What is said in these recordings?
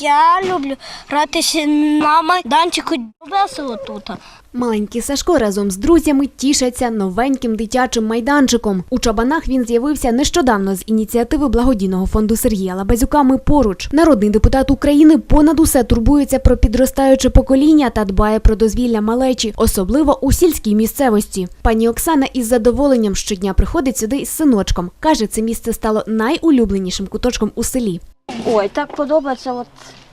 Я люблю гратися на майданчику. Весело тут. Маленький Сашко разом з друзями тішаться новеньким дитячим майданчиком. У Чабанах він з'явився нещодавно з ініціативи благодійного фонду Сергія Лабазюка «Ми поруч. Народний депутат України понад усе турбується про підростаюче покоління та дбає про дозвілля малечі, особливо у сільській місцевості. Пані Оксана із задоволенням щодня приходить сюди із синочком. каже, це місце стало найулюбленішим куточком у селі. Ой, так подобається от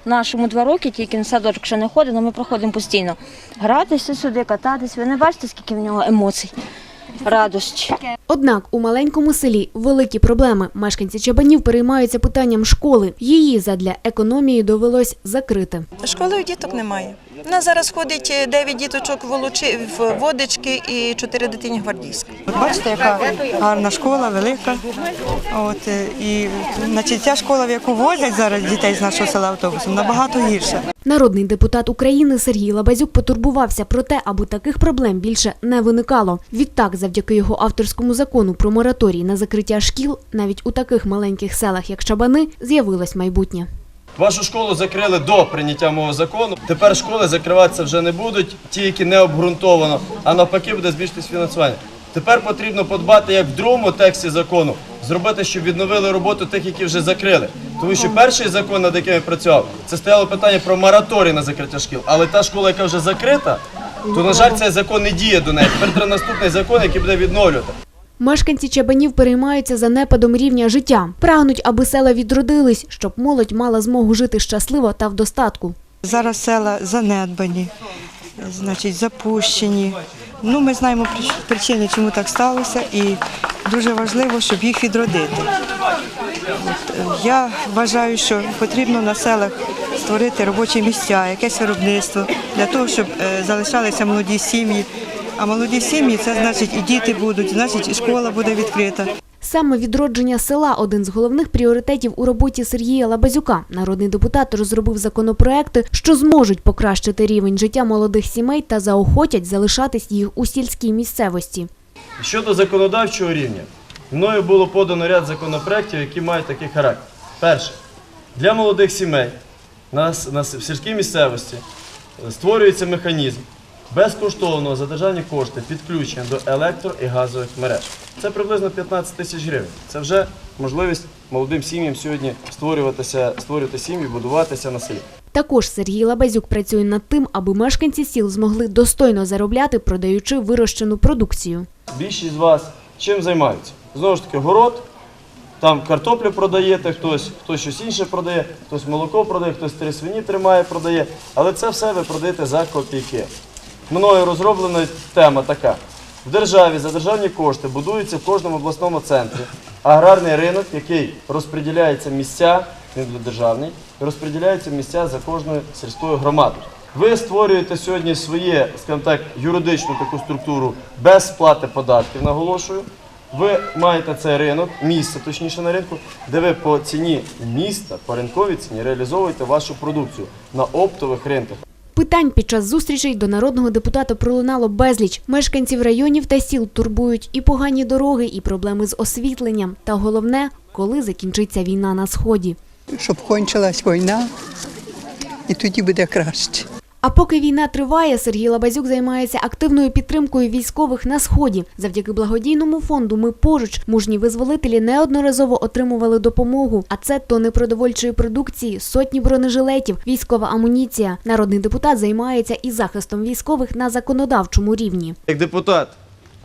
нашому два роки, тільки на садочок ще не ходить, але ми проходимо постійно. Гратися сюди, кататись. Ви не бачите, скільки в нього емоцій, радості. Однак у маленькому селі великі проблеми. Мешканці Чабанів переймаються питанням школи. Її задля економії довелось закрити. Школи у діток немає. У нас зараз ходить 9 діточок волочи в водички і 4 дитині гвардійські. Бачите, яка гарна школа, велика. От, е, і значить, ця школа, в яку возять зараз дітей з нашого села автобусом, набагато гірша. Народний депутат України Сергій Лабазюк потурбувався про те, аби таких проблем більше не виникало. Відтак, завдяки його авторському закону про мораторій на закриття шкіл, навіть у таких маленьких селах, як Чабани, з'явилось майбутнє. Вашу школу закрили до прийняття мого закону. Тепер школи закриватися вже не будуть, ті, які не обґрунтовано, а навпаки буде збільшитись фінансування. Тепер потрібно подбати, як в другому тексті закону, зробити, щоб відновили роботу тих, які вже закрили. Тому що перший закон, над яким я працював, це стояло питання про мораторій на закриття шкіл. Але та школа, яка вже закрита, то, на жаль, цей закон не діє до неї. Тепер наступний закон, який буде відновлювати. Мешканці Чабанів переймаються занепадом рівня життя, прагнуть, аби села відродились, щоб молодь мала змогу жити щасливо та в достатку. Зараз села занедбані, значить, запущені. Ну, ми знаємо прич- причини, чому так сталося, і дуже важливо, щоб їх відродити. От, е, я вважаю, що потрібно на селах створити робочі місця, якесь виробництво для того, щоб е, залишалися молоді сім'ї. А молоді сім'ї це значить і діти будуть, значить і школа буде відкрита. Саме відродження села один з головних пріоритетів у роботі Сергія Лабазюка. Народний депутат розробив законопроекти, що зможуть покращити рівень життя молодих сімей та заохотять залишатись їх у сільській місцевості. Щодо законодавчого рівня, мною було подано ряд законопроєктів, які мають такий характер. Перше, для молодих сімей на, на в сільській місцевості створюється механізм безкоштовного за державні кошти підключення до електро і газових мереж. Це приблизно 15 тисяч гривень. Це вже можливість молодим сім'ям сьогодні створюватися, створювати сім'ї, будуватися на селі. Також Сергій Лабазюк працює над тим, аби мешканці сіл змогли достойно заробляти, продаючи вирощену продукцію. Більшість з вас чим займаються? Знову ж таки, город, там картоплю продаєте, хтось, хтось щось інше продає, хтось молоко продає, хтось три свині тримає, продає. Але це все ви продаєте за копійки. Мною розроблена тема така. В державі за державні кошти будується в кожному обласному центрі аграрний ринок, який розподіляється місця, він державний, розподіляються місця за кожною сільською громадою. Ви створюєте сьогодні своє, скажімо так, юридичну таку структуру без сплати податків, наголошую. Ви маєте цей ринок, місце точніше на ринку, де ви по ціні міста, по ринковій ціні реалізовуєте вашу продукцію на оптових ринках. Питань під час зустрічей до народного депутата пролунало безліч. Мешканців районів та сіл турбують і погані дороги, і проблеми з освітленням. Та головне, коли закінчиться війна на сході. щоб кончилась війна, і тоді буде краще. А поки війна триває, Сергій Лабазюк займається активною підтримкою військових на сході. Завдяки благодійному фонду Ми поруч мужні визволителі неодноразово отримували допомогу. А це тони продовольчої продукції, сотні бронежилетів, військова амуніція. Народний депутат займається і захистом військових на законодавчому рівні. Як депутат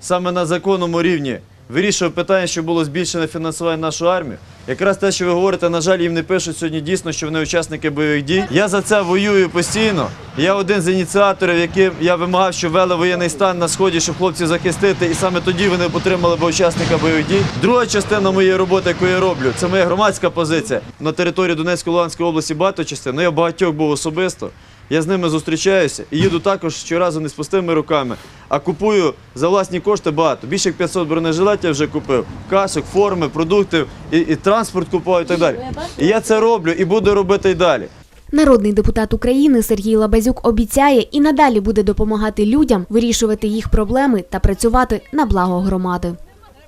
саме на законному рівні вирішував питання, що було збільшене фінансування в нашу армію. Якраз те, що ви говорите, на жаль, їм не пишуть сьогодні дійсно, що вони учасники бойових дій. Я за це воюю постійно. Я один з ініціаторів, яким я вимагав, щоб ввели воєнний стан на сході, щоб хлопців захистити, і саме тоді вони отримали б учасника бойових дій. Друга частина моєї роботи, яку я роблю, це моя громадська позиція. На території Донецької Луганської області багато частин. Ну я багатьох був особисто. Я з ними зустрічаюся і їду також щоразу не з пустими руками, а купую за власні кошти багато. Більше як 500 бронежилетів вже купив, касок, форми, продукти, і, і транспорт купую і так далі. І я це роблю і буду робити і далі. Народний депутат України Сергій Лабазюк обіцяє і надалі буде допомагати людям вирішувати їх проблеми та працювати на благо громади.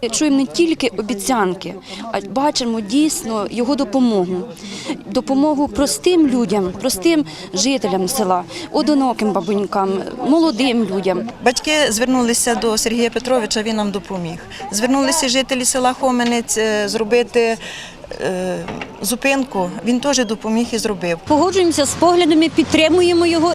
Чуємо не тільки обіцянки, а бачимо дійсно його допомогу. Допомогу простим людям, простим жителям села, одиноким бабунькам, молодим людям. Батьки звернулися до Сергія Петровича, він нам допоміг. Звернулися жителі села Хоменець е, зробити е, зупинку. Він теж допоміг і зробив. Погоджуємося з поглядами, підтримуємо його.